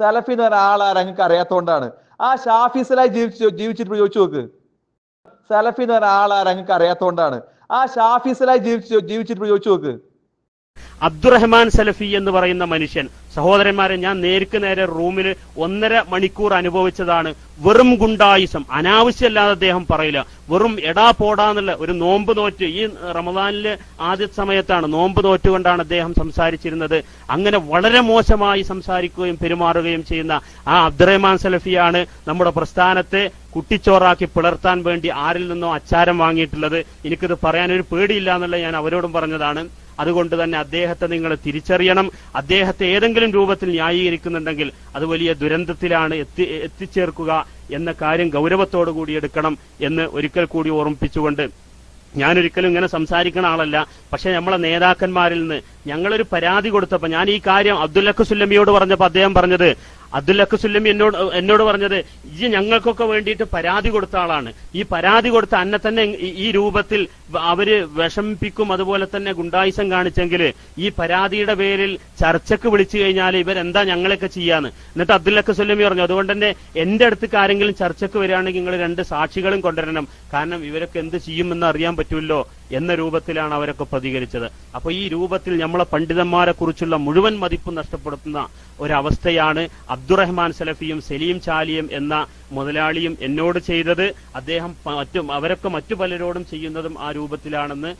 സലഫി എന്ന് പറഞ്ഞ ആളാ നിങ്ങൾക്ക് അറിയാത്തോണ്ടാണ്. ആ ഷാഫിസലായി ജീവിച്ചു ജീവിച്ചിട്ട് ചോദിച്ചു നോക്ക്. സലഫി എന്ന് പറഞ്ഞ ആളാ നിങ്ങൾക്ക് അറിയാത്തോണ്ടാണ്. ആ ഷാഫിസലായി ജീവിച്ചു ജീവിച്ചിട്ട് ചോദിച്ചു നോക്ക്. അബ്ദുറഹ്മാൻ സലഫി എന്ന് പറയുന്ന മനുഷ്യൻ. സഹോദരന്മാരെ ഞാൻ നേർക്ക് നേരെ റൂമിൽ ഒന്നര മണിക്കൂർ അനുഭവിച്ചതാണ്. വെറും ഗുണ്ടായുസം. അനാവശ്യമല്ലാതെ അദ്ദേഹം പറയില്ല. വെറും എടാ പോടാന്നുള്ള ഒരു നോമ്പ് നോറ്റ്. ഈ റമദാനിലെ ആദ്യ സമയത്താണ് നോമ്പ് നോറ്റുകൊണ്ടാണ് അദ്ദേഹം സംസാരിച്ചിരുന്നത്. അങ്ങനെ വളരെ മോശമായി സംസാരിക്കുകയും പെരുമാറുകയും ചെയ്യുന്ന ആ അബ്ദുറഹ്മാൻ സലഫിയാണ് നമ്മുടെ പ്രസ്ഥാനത്തെ കുട്ടിച്ചോറാക്കി പിളർത്താൻ വേണ്ടി ആരിൽ നിന്നോ അച്ചാരം വാങ്ങിയിട്ടുള്ളത്. എനിക്കിത് പറയാൻ ഒരു പേടിയില്ല എന്നുള്ള ഞാൻ അവരോടും പറഞ്ഞതാണ്. അതുകൊണ്ട് തന്നെ അദ്ദേഹത്തെ നിങ്ങൾ തിരിച്ചറിയണം. അദ്ദേഹത്തെ ഏതെങ്കിലും രൂപത്തിൽ ന്യായീകരിക്കുന്നുണ്ടെങ്കിൽ അത് വലിയ ദുരന്തത്തിലാണ് എത്തി എത്തിച്ചേർക്കുക എന്ന കാര്യം ഗൗരവത്തോടു കൂടി എടുക്കണം എന്ന് ഒരിക്കൽ കൂടി ഓർമ്മിപ്പിച്ചുകൊണ്ട് ഞാനൊരിക്കലും ഇങ്ങനെ സംസാരിക്കുന്ന ആളല്ല. പക്ഷെ നമ്മളെ നേതാക്കന്മാരിൽ നിന്ന് ഞങ്ങളൊരു പരാതി കൊടുത്തപ്പോ ഞാൻ ഈ കാര്യം അബ്ദുല്ലഖ് സുല്ലമിയോട് പറഞ്ഞപ്പോ അദ്ദേഹം പറഞ്ഞത് അബ്ദുല്ലഖ് സുല്ലമി എന്നോട് എന്നോട് പറഞ്ഞത് ഈ ഞങ്ങൾക്കൊക്കെ വേണ്ടിയിട്ട് പരാതി കൊടുത്ത ആളാണ്. ഈ പരാതി കൊടുത്ത അന്നെ തന്നെ ഈ- രൂപത്തിൽ അവർ വിഷമിപ്പിക്കും അതുപോലെ തന്നെ ഗുണ്ടായുസം കാണിച്ചെങ്കിൽ ഈ പരാതിയുടെ പേരിൽ ചർച്ചക്ക് വിളിച്ചു കഴിഞ്ഞാൽ ഇവരെന്താ ഞങ്ങളൊക്കെ ചെയ്യാന്ന്. എന്നിട്ട് അബ്ദുൽ അക്കുസുല്ലമി പറഞ്ഞു അതുകൊണ്ട് തന്നെ എന്റെ അടുത്തേക്ക് ആരെങ്കിലും ചർച്ചക്ക് വരികയാണെങ്കിൽ നിങ്ങൾ രണ്ട് സാക്ഷികളും കൊണ്ടുവരണം. കാരണം ഇവരൊക്കെ എന്ത് ചെയ്യുമെന്ന് അറിയാൻ പറ്റുമല്ലോ എന്ന രൂപത്തിലാണ് അവരൊക്കെ പ്രതികരിച്ചത്. അപ്പൊ ഈ രൂപത്തിൽ നമ്മളെ പണ്ഡിതന്മാരെ കുറിച്ചുള്ള മുഴുവൻ മതിപ്പ് നഷ്ടപ്പെടുത്തുന്ന ഒരവസ്ഥയാണ് അബ്ദുറഹ്മാൻ സലഫിയും സലീം ചാലിയും എന്ന മുതലാളിയും എന്നോട് ചെയ്തത് അദ്ദേഹം മറ്റും അവരൊക്കെ മറ്റു പലരോടും ചെയ്യുന്നതും ആ രൂപത്തിലാണെന്ന്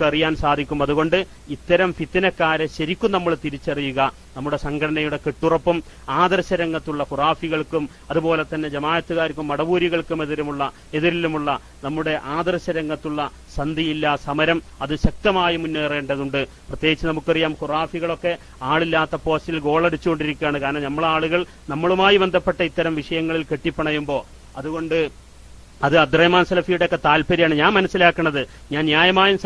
നമുക്ക് അറിയാൻ സാധിക്കും. അതുകൊണ്ട് ഇത്തരം ഫിത്തിനക്കാരെ ശരിക്കും നമ്മൾ തിരിച്ചറിയുക. നമ്മുടെ സംഘടനയുടെ കെട്ടുറപ്പും ആദർശ രംഗത്തുള്ള ഖുറാഫികൾക്കും അതുപോലെ തന്നെ ജമാഅത്തുകാർക്കും മടവൂരികൾക്കും എതിരുമുള്ള എതിരിലുമുള്ള നമ്മുടെ ആദർശ രംഗത്തുള്ള സന്ധിയില്ല സമരം അത് ശക്തമായി മുന്നേറേണ്ടതുണ്ട്. പ്രത്യേകിച്ച് നമുക്കറിയാം ഖുറാഫികളൊക്കെ ആളില്ലാത്ത പോസ്റ്റിൽ ഗോളടിച്ചുകൊണ്ടിരിക്കുകയാണ്. കാരണം നമ്മളാളുകൾ നമ്മളുമായി ബന്ധപ്പെട്ട ഇത്തരം വിഷയങ്ങളിൽ കെട്ടിപ്പണയുമ്പോൾ. അതുകൊണ്ട് അത് അബ്ദുറഹ്മാൻ സലഫിയുടെ ഒക്കെ താല്പര്യമാണ്. ഞാൻ മനസ്സിലാക്കുന്നത് ഞാൻ ന്യായമായും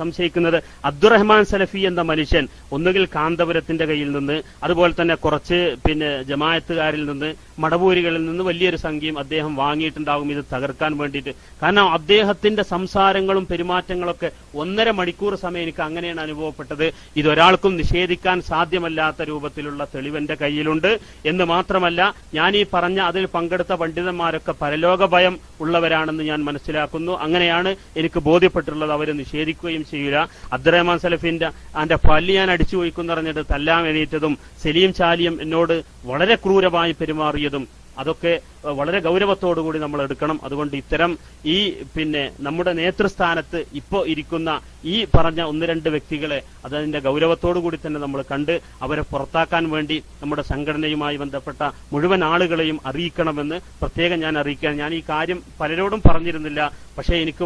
സംശയിക്കുന്നത് അബ്ദുറഹ്മാൻ സലഫി എന്ന മനുഷ്യൻ ഒന്നുകിൽ കാന്തപുരത്തിന്റെ കയ്യിൽ നിന്ന് അതുപോലെ തന്നെ കുറച്ച് പിന്നെ ജമായത്തുകാരിൽ നിന്ന് മടവൂരികളിൽ നിന്ന് വലിയൊരു സംഖ്യയും അദ്ദേഹം വാങ്ങിയിട്ടുണ്ടാകും ഇത് തകർക്കാൻ വേണ്ടിയിട്ട്. കാരണം അദ്ദേഹത്തിന്റെ സംസാരങ്ങളും പെരുമാറ്റങ്ങളൊക്കെ ഒന്നര മണിക്കൂർ സമയം എനിക്ക് അങ്ങനെയാണ് അനുഭവപ്പെട്ടത്. ഇതൊരാൾക്കും നിഷേധിക്കാൻ സാധ്യമല്ലാത്ത രൂപത്തിലുള്ള തെളിവെന്റെ കയ്യിലുണ്ട്. എന്ന് മാത്രമല്ല ഞാൻ ഈ പറഞ്ഞ അതിൽ പങ്കെടുത്ത പണ്ഡിതന്മാരൊക്കെ പരലോക ഭയം ഉള്ളവരാണെന്ന് ഞാൻ മനസ്സിലാക്കുന്നു. അങ്ങനെയാണ് എനിക്ക് ബോധ്യപ്പെട്ടിട്ടുള്ളത്. അവർ നിഷേധിക്കുകയും ചെയ്യുക അബ്ദുറഹ്മാൻ സലഫിന്റെ അന്റെ പല്ല് ഞാൻ അടിച്ചു പോയിക്കും പറഞ്ഞിട്ട് തല്ലാം എണീറ്റതും സലീം ചാലിയും എന്നോട് വളരെ ക്രൂരമായി പെരുമാറിയതും അതൊക്കെ വളരെ ഗൗരവത്തോടുകൂടി നമ്മൾ എടുക്കണം. അതുകൊണ്ട് ഇത്തരം ഈ പിന്നെ നമ്മുടെ നേതൃസ്ഥാനത്ത് ഇപ്പോ ഇരിക്കുന്ന ഈ പറഞ്ഞ ഒന്ന് രണ്ട് വ്യക്തികളെ അതതിന്റെ ഗൗരവത്തോടുകൂടി തന്നെ നമ്മൾ കണ്ട് അവരെ പുറത്താക്കാൻ വേണ്ടി നമ്മുടെ സംഘടനയുമായി ബന്ധപ്പെട്ട മുഴുവൻ ആളുകളെയും അറിയിക്കണമെന്ന് പ്രത്യേകം ഞാൻ അറിയിക്കാൻ ഞാൻ ഈ കാര്യം പലരോടും പറഞ്ഞിരുന്നില്ല. പക്ഷേ എനിക്ക്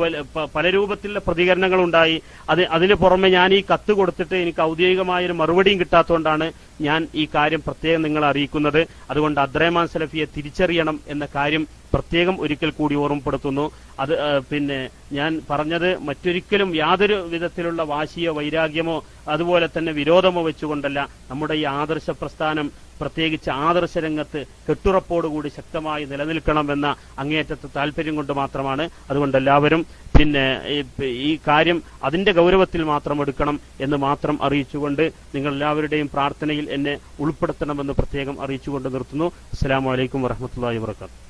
പല രൂപത്തിലുള്ള പ്രതികരണങ്ങൾ ഉണ്ടായി അത് അതിന് പുറമെ ഞാൻ ഈ കത്ത് കൊടുത്തിട്ട് എനിക്ക് ഔദ്യോഗികമായ ഒരു മറുപടിയും കിട്ടാത്തതുകൊണ്ടാണ് ഞാൻ ഈ കാര്യം പ്രത്യേകം നിങ്ങളെ അറിയിക്കുന്നത്. അതുകൊണ്ട് അദ്രേമാൻ സലഫിയെ തിരിച്ചറിയണം എന്ന കാര്യം പ്രത്യേകം ഒരിക്കൽ കൂടി ഓർമ്മപ്പെടുത്തുന്നു. അത് പിന്നെ ഞാൻ പറഞ്ഞത് മറ്റൊരിക്കലും യാതൊരു വിധത്തിലുള്ള വാശിയോ വൈരാഗ്യമോ അതുപോലെ തന്നെ വിരോധമോ വെച്ചുകൊണ്ടല്ല. നമ്മുടെ ഈ ആദർശ പ്രസ്ഥാനം പ്രത്യേകിച്ച് ആദർശ രംഗത്ത് കെട്ടുറപ്പോടുകൂടി ശക്തമായി നിലനിൽക്കണമെന്ന അങ്ങേയറ്റത്തെ താല്പര്യം കൊണ്ട് മാത്രമാണ്. അതുകൊണ്ട് എല്ലാവരും പിന്നെ ഈ- കാര്യം അതിന്റെ ഗൗരവത്തിൽ മാത്രം എടുക്കണം എന്ന് മാത്രം അറിയിച്ചുകൊണ്ട് നിങ്ങൾ എല്ലാവരുടെയും പ്രാർത്ഥനയിൽ എന്നെ ഉൾപ്പെടുത്തണമെന്ന് പ്രത്യേകം അറിയിച്ചുകൊണ്ട് നിർത്തുന്നു. അസ്സാം വലൈക്കും വരഹമുല്ലാ വാബർക്കാത്തു